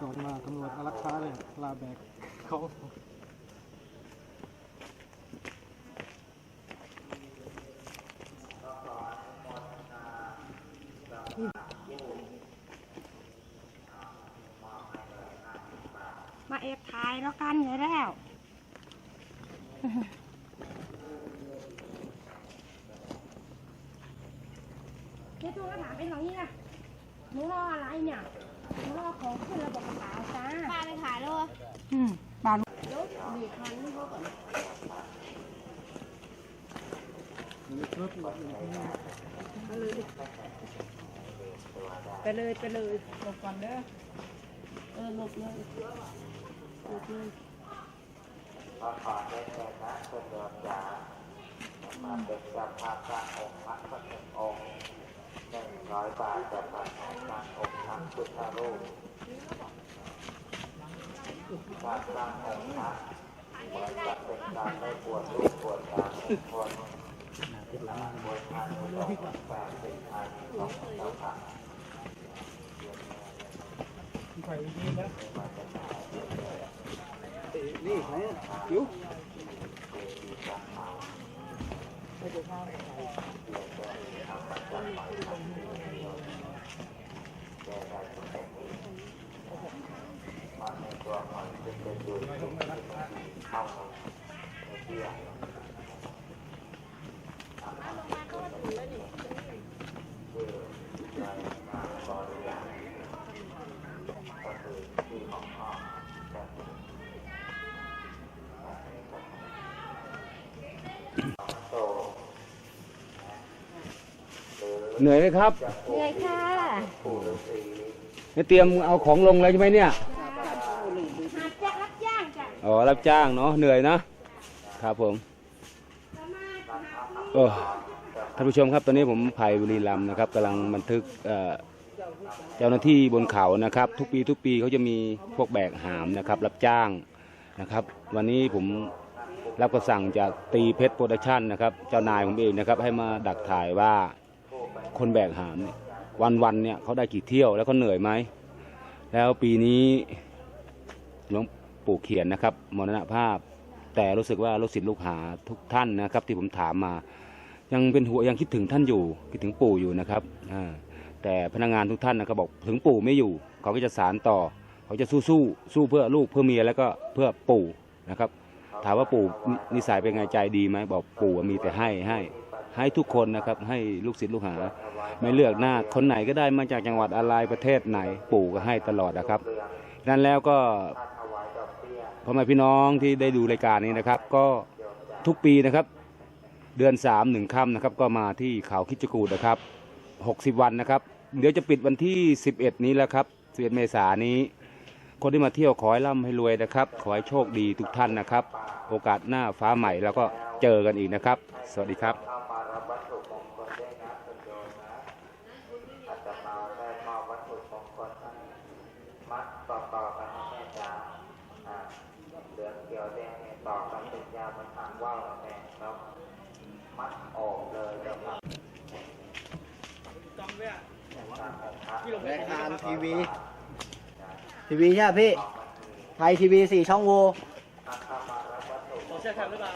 ก่อนมาตำรวจอารักขาเลยลาแบกเขามาเอบถ่ายแล้วกันอยู่แล้วเจ๊ตัวก็ถามเป็นอย่างนี้นะหนูรออะไรเนี่ย มบาลแล้วบีบคันนี่เขาก่อนไปเลยไปเลยหลบก่อนเด้อเออหลบเลยหลบเลยก็ขอได้แก่พระสดดจามาเป็นเจ้าภาพสร้างองค์พระพระองค์หนึ่งร้อยบาทจะพระสร้างองค์พระพุทธรูป การสร้างองค์พระเหมือนกับเป็นการได้บวชลูกบวชหลานทุกคนบวชทานอุดมแปดสิบพันของเจ้าค่ะนี่ไหนอยู่ได้ เหนื่อยไหมครับ เหนื่อยค่ะเนี่ยเตรียมเอาของลงแล้วใช่ไหมเนี่ย หาแจ็ครับจ้างจ้ะ อ๋อรับจ้างเนาะเหนื่อยนะครับผมสามารถหาที่เออท่านผู้ชมครับตอนนี้ผมไผ่บุรีรัมย์นะครับกำลังบันทึกเอ่อเจ้าหน้าที่บนเขานะครับ ทุกปีทุกปีเขาจะมีพวกแบกหามนะครับ รับจ้างนะครับ วันนี้ผมรับกระสั่งจากตีเพชรโปรดักชั่นนะครับ เจ้านายผมเองนะครับ ให้มาดักถ่ายว่าคนแบกหามเนี่ยวันๆเนี่ยเขาได้กี่เที่ยวแล้วเขาเหนื่อยไหม แล้วปีนี้หลวง ปู่เขียนนะครับมรณภาพ แต่รู้สึกว่าลูกศิษย์ลูกหาทุกท่านนะครับ ที่ผมถามมา ยังเป็นหัวยังคิดถึงท่านอยู่คิดถึงปู่อยู่นะครับแต่พนักงานทุกท่านนะครับบอกถึงปู่ไม่อยู่เขาก็จะสารต่อ เขาจะสู้สู้สู้เพื่อลูกเพื่อเมียแล้วก็เพื่อปู่นะครับ ถามว่าปู่นินิสัยเป็นไงใจดีไหมบอกปู่มีแต่ให้ให้ให้ทุกคนนะครับให้ลูกศิษย์ลูกหา ไม่เลือกหน้าคนไหนก็ได้มาจากจังหวัดอะไรประเทศไหน ปู่ก็ให้ตลอดนะครับนั้นแล้วก็ พ่อแม่พี่น้องที่ได้ดูรายการนี้นะครับ ก็ทุกปีนะครับ เดือนสามหนึ่งค่ำนะครับ ก็มาที่เขาคิดจกูดนะครับหกสิบวันนะครับ เดี๋ยวจะปิดวันที่สิบเอ็ดนี้แล้วครับสิบเอ็ดเมษายนนี้ คนที่มาเที่ยวขอให้ร่ำให้รวยนะครับ ขอให้โชคดีทุกท่านนะครับ โอกาสหน้าฟ้าใหม่แล้วก็เจอกันอีกนะครับ สวัสดีครับ ต่อกับติดยาเหมืนทางว่าวแตกแล้วมัดออกเลยเดี๋ยวครับจำไว้อะรายการทีวี ทีวีใช่ไหมพี่ ไทยทีวีสี่ช่องโวขอเช่อแทนหรือเปล่า